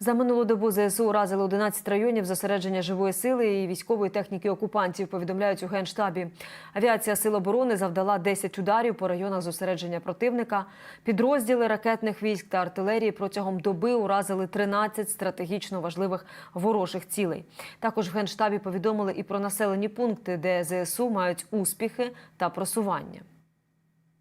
За минулу добу ЗСУ уразили 11 районів зосередження живої сили і військової техніки окупантів. Повідомляють у генштабі. Авіація Сил оборони завдала 10 ударів по районах зосередження противника. Підрозділи ракетних військ та артилерії протягом доби уразили 13 стратегічно важливих ворожих цілей. Також в генштабі повідомили і про населені пункти, де ЗСУ мають успіхи та просування.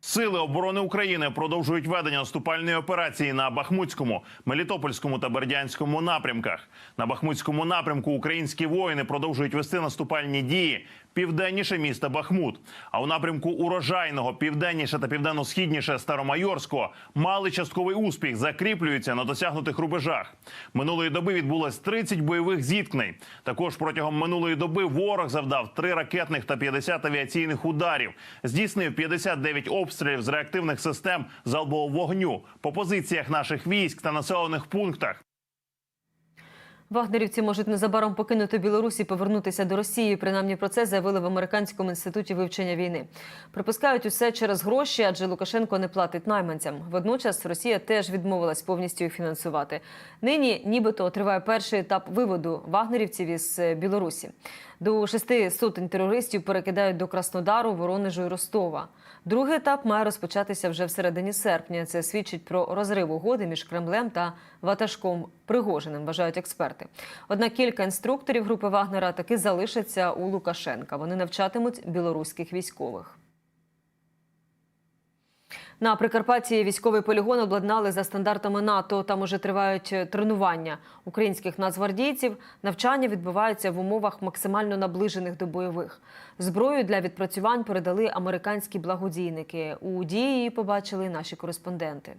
Сили оборони України продовжують ведення наступальної операції на Бахмутському, Мелітопольському та Бердянському напрямках. На Бахмутському напрямку українські воїни продовжують вести наступальні дії південніше міста Бахмут. А у напрямку урожайного, південніше та південно-східніше Старомайорського мали частковий успіх, закріплюються на досягнутих рубежах. Минулої доби відбулось 30 бойових зіткнень. Також протягом минулої доби ворог завдав 3 ракетних та 50 авіаційних ударів. Здійснив 59 обстрілів з реактивних систем залпового вогню по позиціях наших військ та населених пунктах. Вагнерівці можуть незабаром покинути Білорусь і повернутися до Росії. Принаймні про це заявили в американському інституті вивчення війни. Припускають усе через гроші, адже Лукашенко не платить найманцям. Водночас Росія теж відмовилась повністю їх фінансувати. Нині, нібито, триває перший етап виводу вагнерівців із е, Білорусі. До шести сотень терористів перекидають до Краснодару, Воронежу і Ростова. Другий етап має розпочатися вже в середині серпня. Це свідчить про розрив угоди між Кремлем та ватажком Пригожиним, вважають експерти. Однак кілька інструкторів групи Вагнера таки залишаться у Лукашенка. Вони навчатимуть білоруських військових. На Прикарпатті військовий полігон обладнали за стандартами НАТО. Там уже тривають тренування українських нацгвардійців. Навчання відбуваються в умовах максимально наближених до бойових. Зброю для відпрацювань передали американські благодійники. У дії її побачили наші кореспонденти.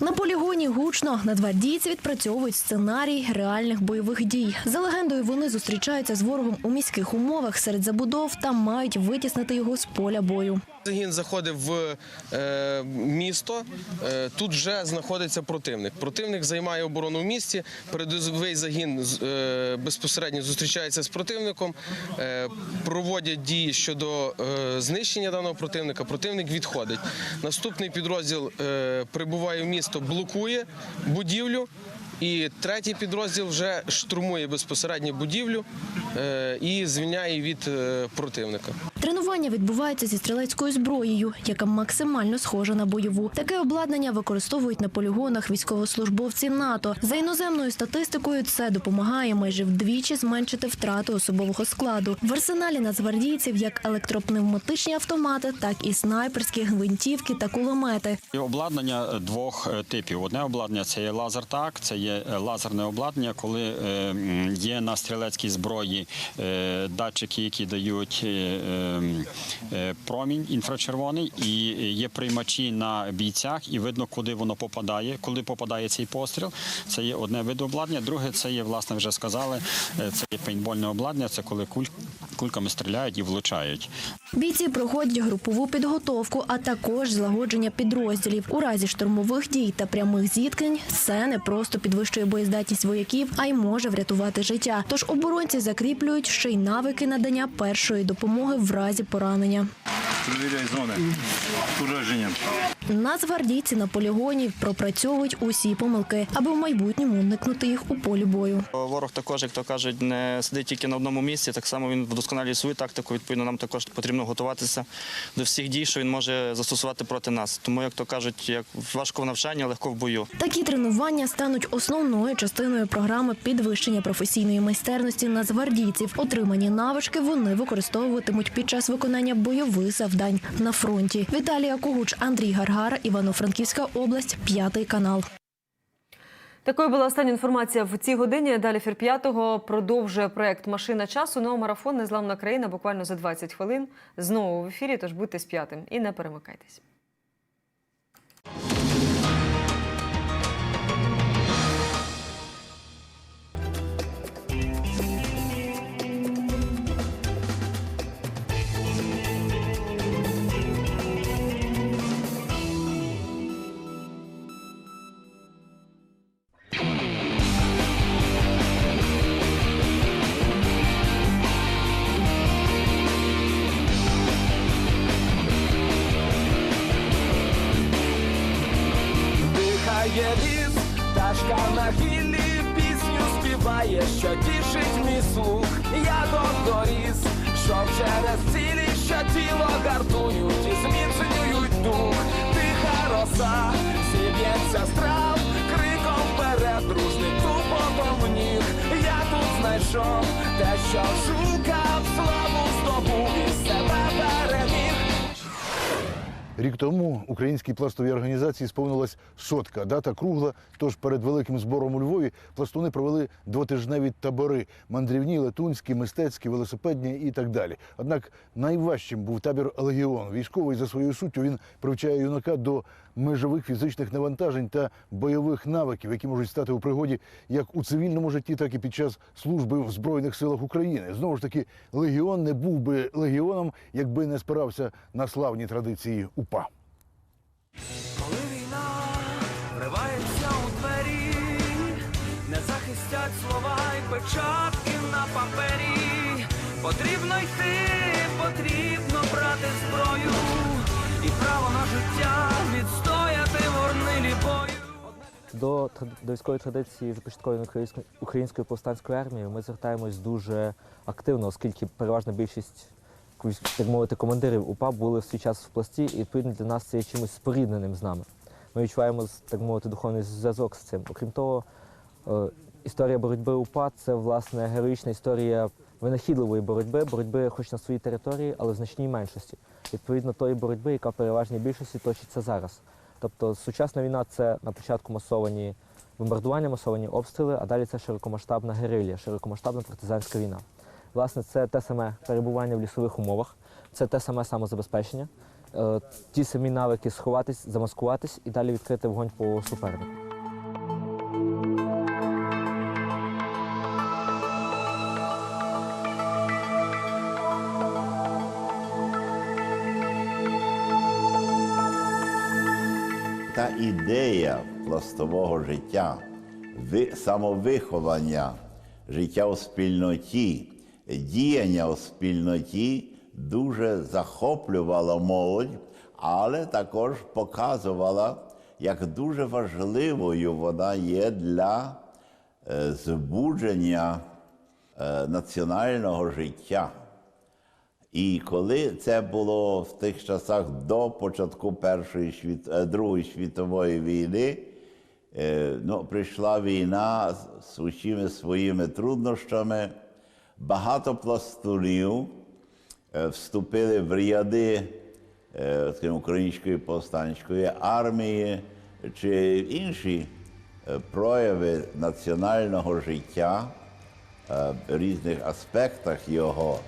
На полігоні гучно надвардійці відпрацьовують сценарій реальних бойових дій. За легендою, вони зустрічаються з ворогом у міських умовах серед забудов та мають витіснити його з поля бою. Загін заходив в е, місто. Е, тут вже знаходиться противник. Противник займає оборону в місті. Передовий загін е, безпосередньо зустрічається з противником, проводять дії щодо знищення даного противника. Противник відходить. Наступний підрозділ прибуває в місто, блокує будівлю. І третій підрозділ вже штурмує безпосередньо будівлю і звільняє від противника. Тренування відбувається зі стрілецькою зброєю, яка максимально схожа на бойову. Таке обладнання використовують на полігонах військовослужбовці НАТО. За іноземною статистикою, це допомагає майже вдвічі зменшити втрати особового складу. В арсеналі нацгвардійців як електропневматичні автомати, так і снайперські гвинтівки та кулемети. Обладнання двох е, типів. Одне обладнання це є лазертак, це є е, лазерне обладнання, коли е, є на стрілецькій зброї е, датчики, які дають е, м, е, промінь інфрачервоний, і є приймачі на бійцях, і видно, куди воно попадає, коли попадає цей постріл. Це є одне вид обладнання. Друге, це є, власне, вже сказали, е, це є пейнтбольне обладнання, це коли куль- кульками стріляють і влучають. Бійці проходять групову підготовку, а також злагодження підрозділів. У разі штурмових дій та прямих зіткнень це не просто підвищує боєздатність вояків, а й може врятувати життя. Тож оборонці закріплюють ще й навики надання першої допомоги в разі поранення. Перевіряй зони ураження. Нацгвардійці на полігоні пропрацьовують усі помилки, аби в майбутньому уникнути їх у полі бою. Ворог також, як то кажуть, не сидить тільки на одному місці. Так само він вдосконалює свою тактику. Відповідно, нам також потрібно готуватися до всіх дій, що він може застосувати проти нас. Тому, як то кажуть, як важко в навчанні, легко в бою. Такі тренування стануть основною частиною програми підвищення професійної майстерності нацгвардійців. Отримані навички вони використовуватимуть під час виконання бойових завдань на фронті. Віталія Когуч, Андрій Гаргара, Івано-Франківська область, п'ятий канал. Такою була остання інформація в цій годині. Далі ефір п'ятого продовжує проект Машина часу. Ну марафон Незламна країна буквально за 20 хвилин. Знову в ефірі. Тож будьте з п'ятим і не перемикайтесь. Жінка на гіллі пісню співає, що тішить мій слух. Я докторіс, що через цілі, що тіло гартують і зміцнюють дух. Тиха роса, зіб'ється страв, криком вперед, дружним тупотом ніг. Я тут знайшов те, що шукав, славу здобув і себе. Рік тому українській пластовій організації сповнилась сотка. Дата кругла. Тож перед великим збором у Львові пластуни провели двотижневі табори: мандрівні, летунські, мистецькі, велосипедні і так далі. Однак найважчим був табір Легіон. Військовий за своєю суттю він привчає юнака до межових фізичних навантажень та бойових навиків, які можуть стати у пригоді як у цивільному житті, так і під час служби в збройних силах України. Знову ж таки, легіон не був би легіоном, якби не спирався на славні традиції УПА. Коли війна вривається у двері, не захистять слова й печатки на папері. Потрібно йти, потрібно брати зброю і право на життя відстояти в горнилі бою. До, до військової традиції започаткованої української, української повстанської армії ми звертаємось дуже активно, оскільки переважна більшість так мовити, командирів УПА були в свій час в пласті, і відповідно для нас це є чимось спорідненим з нами. Ми відчуваємо так мовити духовний зв'язок з цим. Окрім того, е, історія боротьби УПА це власне героїчна історія винахідливої боротьби, боротьби хоч на своїй території, але в значній меншості. Відповідно тої боротьби, яка в переважній більшості точиться зараз. Тобто сучасна війна це на початку масовані бомбардування, масовані обстріли, а далі це широкомасштабна герилля, широкомасштабна партизанська війна. Власне, це те саме перебування в лісових умовах, це те саме самозабезпечення, е, ті самі навики сховатись, замаскуватись і далі відкрити вогонь по супернику. Та ідея пластового життя, самовиховання, життя у спільноті, діяння у спільноті дуже захоплювала молодь, але також показувала, як дуже важливою вона є для е, збудження е, національного життя. І коли це було в тих часах до початку Першої світ... е, Другої світової війни, ну, прийшла війна з усіми своїми труднощами. Багато пластунів е, вступили в ряди е, скажімо, української повстанської армії чи інші е, прояви національного життя в різних аспектах його.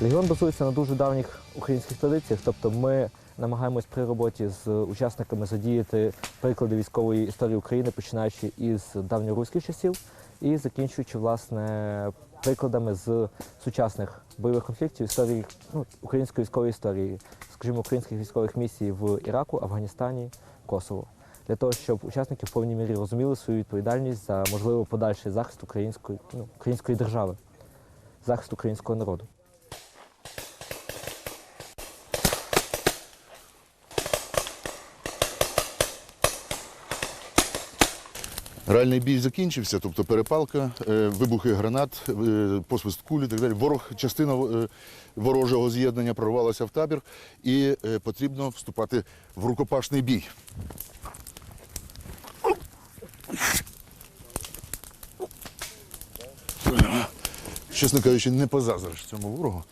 Легіон базується на дуже давніх українських традиціях, тобто ми намагаємось при роботі з учасниками задіяти приклади військової історії України, починаючи із давньоруських часів і закінчуючи власне прикладами з сучасних бойових конфліктів історії ну, української військової історії, скажімо, українських військових місій в Іраку, Афганістані, Косово. Для того, щоб учасники в повній мірі розуміли свою відповідальність за можливо подальший захист української, ну, української держави, захист українського народу. Реальний бій закінчився, тобто перепалка, е, вибухи гранат, е, посвист кулі і так далі. Ворог, частина е, ворожого з'єднання прорвалася в табір і потрібно вступати в рукопашний бій. Чесно кажучи, не позаздриш цьому ворогу.